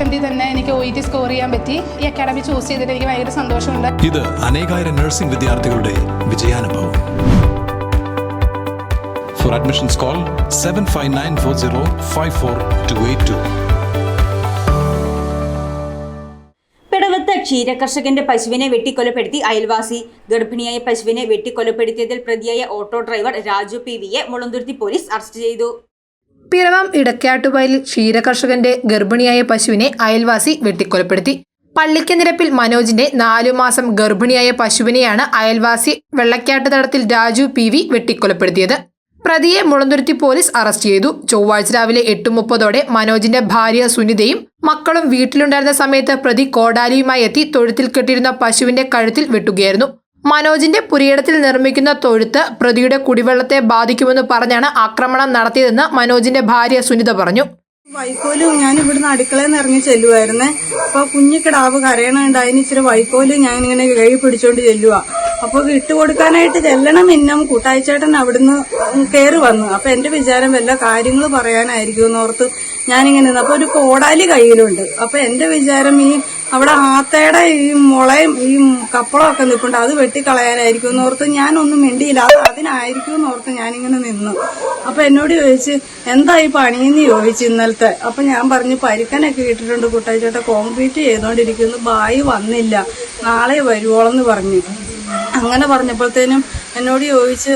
അറ്റംപ്റ്റിൽ തന്നെ എനിക്ക് O E T score ചെയ്യാൻ പറ്റി. ഈ അക്കാഡമി ചൂസ് ചെയ്തിട്ട് എനിക്ക് ഭയങ്കര സന്തോഷമുണ്ട്. ഇത് അനേകായിരം നഴ്സിംഗ് വിദ്യാർത്ഥികളുടെ വിജയാനുഭവം. For admissions call seven five nine four zero five four two eight two പിടവത്ത് ക്ഷീരകർഷകന്റെ പശുവിനെ വെട്ടിക്കൊലപ്പെടുത്തി അയൽവാസി. ഗർഭിണിയായ പശുവിനെ വെട്ടിക്കൊലപ്പെടുത്തിയതിൽ പ്രതിയായ ഓട്ടോ ഡ്രൈവർ രാജു പി വിയെ മുളന്തുരുത്തി പോലീസ് അറസ്റ്റ് ചെയ്തു. പിറവം ഇടക്കാട്ടുവയലിൽ ക്ഷീരകർഷകന്റെ ഗർഭിണിയായ പശുവിനെ അയൽവാസി വെട്ടിക്കൊലപ്പെടുത്തി. പള്ളിക്ക നിരപ്പിൽ മനോജിന്റെ നാലു മാസം ഗർഭിണിയായ പശുവിനെയാണ് അയൽവാസി വെള്ളക്കാട്ട് തടത്തിൽ രാജു പി വി വെട്ടിക്കൊലപ്പെടുത്തിയത്. പ്രതിയെ മുളന്തുരുത്തി പോലീസ് അറസ്റ്റ് ചെയ്തു. ചൊവ്വാഴ്ച രാവിലെ എട്ട് മുപ്പതോടെ മനോജിന്റെ ഭാര്യ സുനിതയും മക്കളും വീട്ടിലുണ്ടായിരുന്ന സമയത്ത് പ്രതി കോടാലിയുമായി എത്തി തൊഴുത്തിൽ കെട്ടിയിരുന്ന പശുവിന്റെ കഴുത്തിൽ വെട്ടുകയായിരുന്നു. മനോജിന്റെ പുരിയിടത്തിൽ നിർമ്മിക്കുന്ന തൊഴുത്ത് പ്രതിയുടെ കുടിവെള്ളത്തെ ബാധിക്കുമെന്ന് പറഞ്ഞാണ് ആക്രമണം നടത്തിയതെന്ന് മനോജിന്റെ ഭാര്യ സുനിത പറഞ്ഞു. വൈക്കോലും ഞാൻ ഇവിടുന്ന് അടുക്കളയിൽ നിന്ന് ഇറങ്ങി ചെല്ലുമായിരുന്നേ അപ്പൊ കുഞ്ഞു കിടാവ് കരയണുണ്ട്. അതിന് ഇച്ചിരി വൈക്കോൽ ഞാൻ ഇങ്ങനെ കൈ പിടിച്ചോണ്ട് ചെല്ലുക അപ്പൊ ഇട്ട് കൊടുക്കാനായിട്ട് ചെല്ലണം ഇന്നും കൂട്ടാഴ്ചേട്ടൻ അവിടുന്ന് കയറി വന്നു. അപ്പൊ എന്റെ വിചാരം വല്ല കാര്യങ്ങൾ പറയാനായിരിക്കും എന്നോർത്ത് ഞാനിങ്ങനെ അപ്പൊ ഒരു കോടാലി കയ്യിലുണ്ട്. അപ്പൊ എന്റെ വിചാരം ഈ അവിടെ ആത്തയുടെ ഈ മുളയും ഈ കപ്പളമൊക്കെ നിൽപ്പുണ്ട്. അത് വെട്ടിക്കളയാനായിരിക്കും എന്നോർത്ത് ഞാനൊന്നും മിണ്ടിയില്ല. അത് അതിനായിരിക്കും എന്നോർത്ത് ഞാനിങ്ങനെ നിന്നു. അപ്പൊ എന്നോട് ചോദിച്ച് എന്താ ഈ പണിയെന്ന് ചോദിച്ചു ഇന്നലത്തെ? അപ്പൊ ഞാൻ പറഞ്ഞു പരിക്കനൊക്കെ ഇട്ടിട്ടുണ്ട് കുട്ടായിച്ചേട്ട കോൺക്രീറ്റ് ചെയ്തുകൊണ്ടിരിക്കുന്നു ബായി വന്നില്ല. നാളെ വരുവോളെന്ന് പറഞ്ഞു. അങ്ങനെ പറഞ്ഞപ്പോഴത്തേനും എന്നോട് ചോദിച്ച്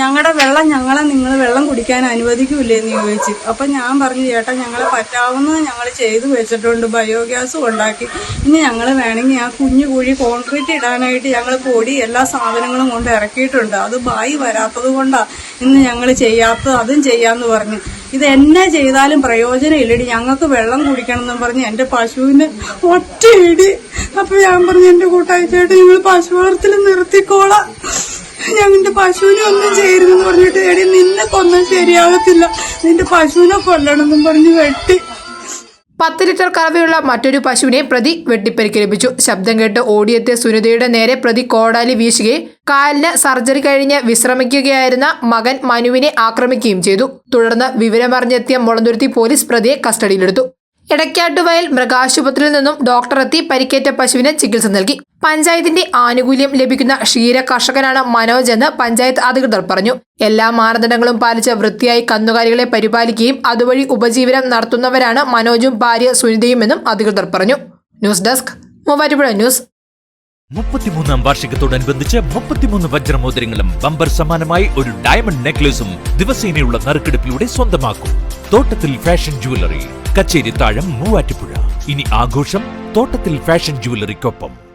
ഞങ്ങളുടെ വെള്ളം ഞങ്ങളെ നിങ്ങൾ വെള്ളം കുടിക്കാൻ അനുവദിക്കൂലേ എന്ന് ചോദിച്ചു. അപ്പൊ ഞാൻ പറഞ്ഞു ചേട്ടാ ഞങ്ങളെ പറ്റാവുന്നത് ഞങ്ങൾ ചെയ്തു വെച്ചിട്ടുണ്ട്. ബയോഗ്യാസ് ഉണ്ടാക്കി ഇനി ഞങ്ങൾ വേണമെങ്കിൽ ആ കുഞ്ഞു കുഴി കോൺക്രീറ്റ് ഇടാനായിട്ട് ഞങ്ങൾ പൊടി എല്ലാ സാധനങ്ങളും കൊണ്ട് ഇറക്കിയിട്ടുണ്ട്. അത് ബായി വരാത്തത് കൊണ്ടാണ് ഇന്ന് ഞങ്ങൾ ചെയ്യാത്തത് അതും ചെയ്യാന്ന് പറഞ്ഞു. ഇത് എന്നെ ചെയ്താലും പ്രയോജനം ഇല്ലടി ഞങ്ങൾക്ക് വെള്ളം കുടിക്കണം എന്നും പറഞ്ഞ് എന്റെ പശുവിന് ഒറ്റ ഇടി അപ്പൊ ഞാൻ പറഞ്ഞു എന്റെ ചേട്ടൻ നിങ്ങൾ പശു വളർത്തൽ നിർത്തിക്കോളാം. പശുവിനെ ഒന്നും ചെയ്യരുതെന്ന് പറഞ്ഞിട്ട് എടി നിന്നെ കൊന്നും ശരിയാകത്തില്ല നിന്റെ പശുവിനെ കൊല്ലണമെന്നും പറഞ്ഞ് വെട്ടി. പത്ത് ലിറ്റർ കറവയുള്ള മറ്റൊരു പശുവിനെ പ്രതി വെട്ടിപ്പരിക്കേൽപ്പിച്ചു ശബ്ദം കേട്ട് ഓടിയെത്തിയ സുനിതയുടെ നേരെ പ്രതി കോടാലി വീശുകയും കാലിന് സർജറി കഴിഞ്ഞ് വിശ്രമിക്കുകയായിരുന്ന മകൻ മനുവിനെ ആക്രമിക്കുകയും ചെയ്തു. തുടർന്ന് വിവരമറിഞ്ഞെത്തിയ മുളന്തുരുത്തി പോലീസ് പ്രതിയെ കസ്റ്റഡിയിലെടുത്തു. എടക്കാട്ടുവയൽ മൃഗാശുപത്രിയിൽ നിന്നും ഡോക്ടർ എത്തി പരിക്കേറ്റ പശുവിന് ചികിത്സ നൽകി. പഞ്ചായത്തിന്റെ ആനുകൂല്യം ലഭിക്കുന്ന ക്ഷീര കർഷകനാണ് മനോജ് എന്ന് പഞ്ചായത്ത് അധികൃതർ പറഞ്ഞു. എല്ലാ മാനദണ്ഡങ്ങളും പാലിച്ച് വൃത്തിയായി കന്നുകാലികളെ പരിപാലിക്കുകയും അതുവഴി ഉപജീവനം നടത്തുന്നവരാണ് മനോജും ഭാര്യ സുനിതയും എന്നും അധികൃതർ പറഞ്ഞു. News desk Muvattupuzha news. മുപ്പത്തിമൂന്നാം വാർഷികത്തോടനുബന്ധിച്ച് മുപ്പത്തിമൂന്ന് വജ്രമോതിരങ്ങളും ബമ്പർ സമാനമായി ഒരു ഡയമണ്ട് നെക്ലേസും ദിവസേനയുള്ള നറുക്കെടുപ്പിലൂടെ സ്വന്തമാക്കും. തോട്ടത്തിൽ ഫാഷൻ ജുവലറി കച്ചേരി താഴം മൂവാറ്റുപുഴ. ഇനി ആഘോഷം തോട്ടത്തിൽ ഫാഷൻ ജുവലറിക്കൊപ്പം